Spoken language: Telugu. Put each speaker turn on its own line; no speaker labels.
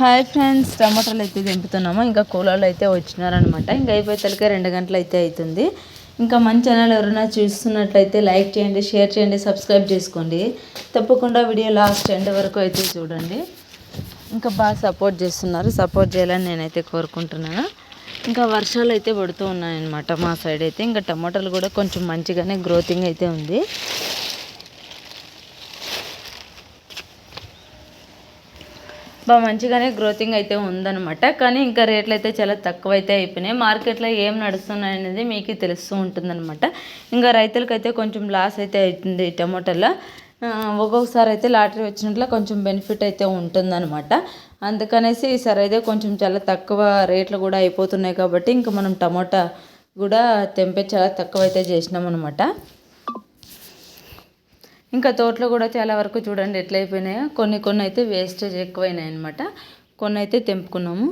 హాయ్ ఫ్రెండ్స్ టమాటాలు అయితే దింపుతున్నాము. ఇంకా కూలర్లు అయితే వచ్చినారనమాట. ఇంకా అయిపోయేసరికి రెండు గంటలు అయితే అవుతుంది ఇంకా మన ఛానల్ ఎవరైనా చూస్తున్నట్లయితే లైక్ చేయండి షేర్ చేయండి సబ్స్క్రైబ్ చేసుకోండి. తప్పకుండా వీడియో లాస్ట్ ఎండ్ వరకు అయితే చూడండి. ఇంకా బాగా సపోర్ట్ చేస్తున్నారు. సపోర్ట్ చేయాలని నేనైతే కోరుకుంటున్నాను. ఇంకా వర్షాలు అయితే పడుతూ ఉన్నాయన్నమాట మా సైడ్ అయితే. ఇంకా టమాటాలు కూడా కొంచెం మంచిగానే గ్రోతింగ్ అయితే ఉంది. బాగా మంచిగానే గ్రోతింగ్ అయితే ఉందనమాట కానీ ఇంకా రేట్లు అయితే చాలా తక్కువ అయితే అయిపోయినాయి. మార్కెట్లో ఏం నడుస్తున్నాయి అనేది మీకు తెలుస్తూ ఉంటుందన్నమాట. ఇంకా రైతులకైతే కొంచెం లాస్ అయితే అవుతుంది టమోటాలో. ఒక్కొక్కసారి అయితే లాటరీ వచ్చినట్లు కొంచెం బెనిఫిట్ అయితే ఉంటుందన్నమాట. అందుకనేసి ఈసారి అయితే కొంచెం చాలా తక్కువ రేట్లు కూడా అయిపోతున్నాయి కాబట్టి ఇంకా మనం టమోటా కూడా తెంపే చాలా తక్కువ అయితే చేసినాం అనమాట ఇంకా తోటలో కూడా చాలా వరకు చూడండి ఎట్లయిపోయినాయో. కొన్ని కొన్ని అయితే వేస్టేజ్ ఎక్కువైనాయి అనమాట కొన్ని అయితే తెంపుకున్నాము.